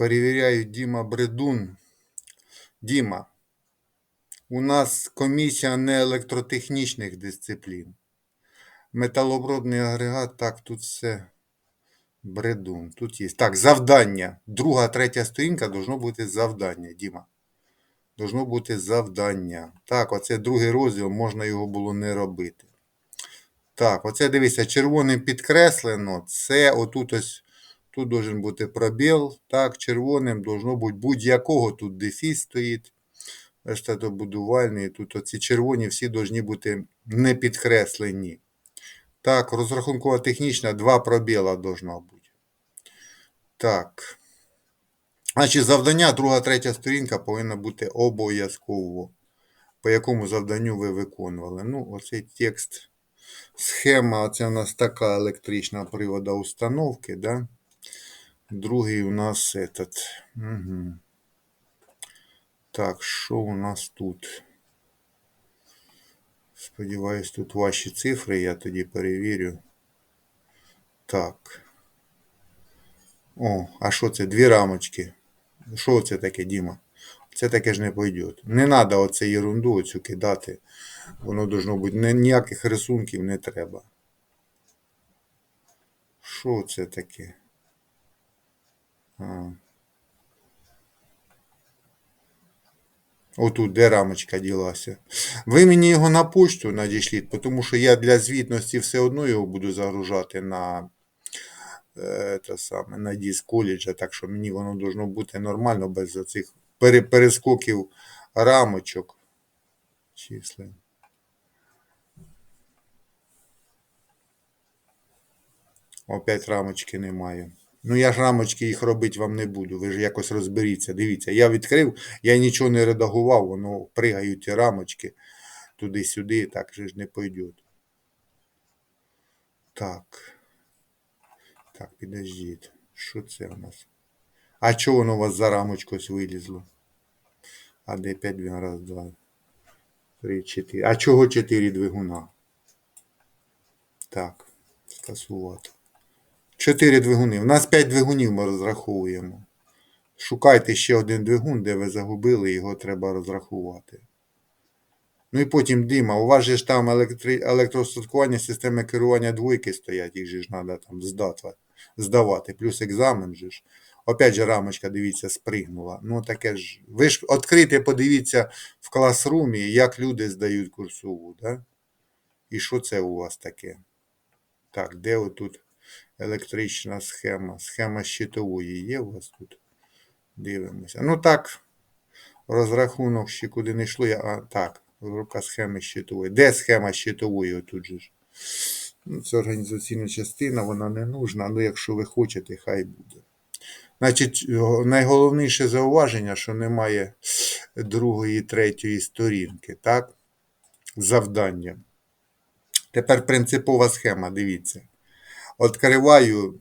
перевіряю Діма Бредун. Діма, у нас комісія не електротехнічних дисциплін. Металообробний агрегат, так, тут все. Бредун. Тут є. Так, завдання. Друга, третя сторінка должно бути завдання, Діма. Должно бути завдання. Так, оце другий розділ, можна його було не робити. Так, оце дивися, червоним підкреслено. Це отут ось. Тут должен бути пробіл. Так, червоним должно бути будь-якого. Тут дефіс стоїть. Штатобудувальний. Тут оці червоні всі должні бути не підкреслені. Так, розрахункова технічна, два пробіла должно бути. Так. Значить, завдання, друга, третя сторінка повинна бути обов'язково. По якому завданню ви виконували. Ну, оцей текст. Схема, це у нас така електрична привода установки, да? Другий у нас этот. Угу. Так, що у нас тут? Сподіваюсь, тут ваші цифри, я тоді перевірю. Так. О, а що це? Дві рамочки. Що це таке, Діма? Це таке ж не пойде. Не треба оце ерунду оцю кидати. Воно должно бути. Ніяких рисунків не треба. Що це таке? Отут, де рамочка ділася. Ви мені його на почту надішліть, тому що я для звітності все одно його буду загружати на е, те саме, на диск коледжа, так що мені воно должно бути нормально без цих перескоків рамочок. Числи. Опять рамочки немає. Ну, я ж рамочки їх робити вам не буду. Ви ж якось розберіться. Дивіться, я відкрив, я нічого не редагував, воно пригають ті рамочки туди-сюди, так же ж не пойде. Так. Так, підождіть. Що це у нас? А чого воно у вас за рамочку вилізло? А де 5 двигун? Раз, два, три, чотири. А чого 4 двигуна? Так, скасувати. 4 двигуни. У нас 5 двигунів ми розраховуємо. Шукайте ще один двигун, де ви загубили, його треба розрахувати. Ну і потім Дима, у вас же ж там електри... електростаткування, системи керування двойки стоять, їх же ж треба там здавати. Плюс екзамен же ж. Опять же, рамочка, дивіться, спригнула. Ну таке ж. Ви ж відкрите, подивіться в класрумі, як люди здають курсову. Да? І що це у вас таке? Так, де отут електрична схема? Схема щитової є у вас тут? Дивимося. Ну так, розрахунок ще куди не йшло. А, так, рука схеми щитової. Де схема щитової отут же ж? Ну, Це організаційна частина, вона не нужна, але якщо ви хочете, хай буде. Значить, найголовніше зауваження, що немає другої, третьої сторінки, так? Завдання. Тепер принципова схема, дивіться. Откриваю,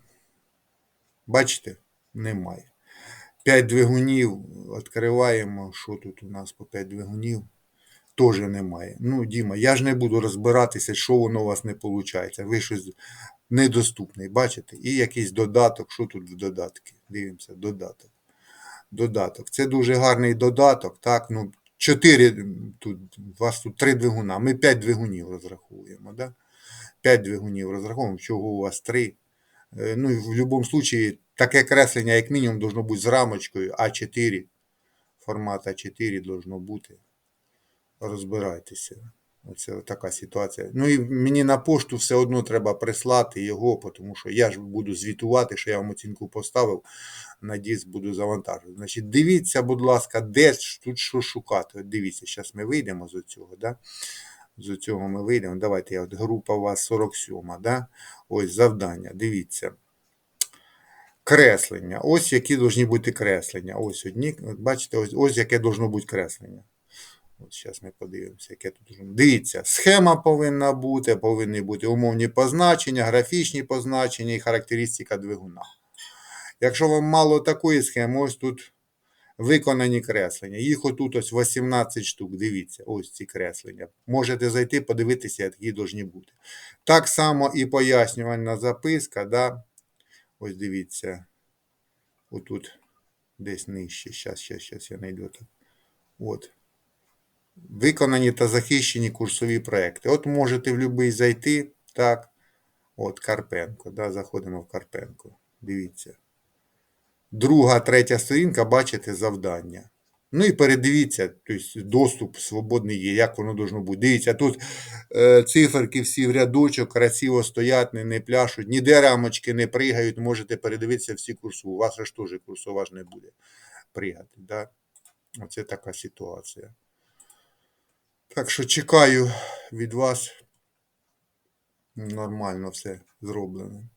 бачите, немає. 5 двигунів відкриваємо. Що тут у нас по 5 двигунів? Теж немає. Ну, Діма, я ж не буду розбиратися, що воно у вас не виходить. Ви щось недоступний, бачите? І якийсь додаток. Що тут в додатки? Дивимося, додаток. Додаток. Це дуже гарний додаток. Так, ну, 4, тут, у вас тут 3 двигуна. Ми 5 двигунів розраховуємо. Да? 5 двигунів розраховуємо, чого у вас 3. Ну, і в будь-якому випадку, таке креслення, як мінімум, должно бути з рамочкою А4. Формат А4 должно бути. Розбирайтеся. Оце така ситуація. Ну і мені на пошту все одно треба прислати його, тому що я ж буду звітувати, що я вам оцінку поставив, на диск буду завантажувати. Значить, дивіться, будь ласка, де тут що шукати. От дивіться, зараз ми вийдемо з цього. Да? З цього ми вийдемо. Давайте я от група у вас 47, да? ось завдання. Дивіться. Креслення. Ось які повинні бути креслення. Ось одні, бачите, ось, ось яке должно бути креслення. От зараз ми подивимося, яке тут. Дивіться, схема повинна бути, повинні бути умовні позначення, графічні позначення і характеристика двигуна. Якщо вам мало такої схеми, ось тут виконані креслення. Їх отут ось 18 штук. Дивіться, ось ці креслення. Можете зайти, подивитися, які повинні бути. Так само і пояснювальна записка. да? Ось дивіться. Отут Десь нижче. Щас, щас, щас я знайду так. От. Виконані та захищені курсові проекти. От можете в будь-який зайти. Так. От Карпенко. Да, заходимо в Карпенко. Дивіться. Друга, третя сторінка, бачите завдання. Ну і передивіться, тобто доступ свободний є, як воно должно бути. Дивіться, тут е, циферки всі в рядочок, красиво стоять, не, не пляшуть, ніде рамочки не пригають, можете передивитися всі курсу. У вас же ж теж курсова ж не буде пригати. Да? Оце така ситуація. Так що чекаю від вас. Нормально все зроблено.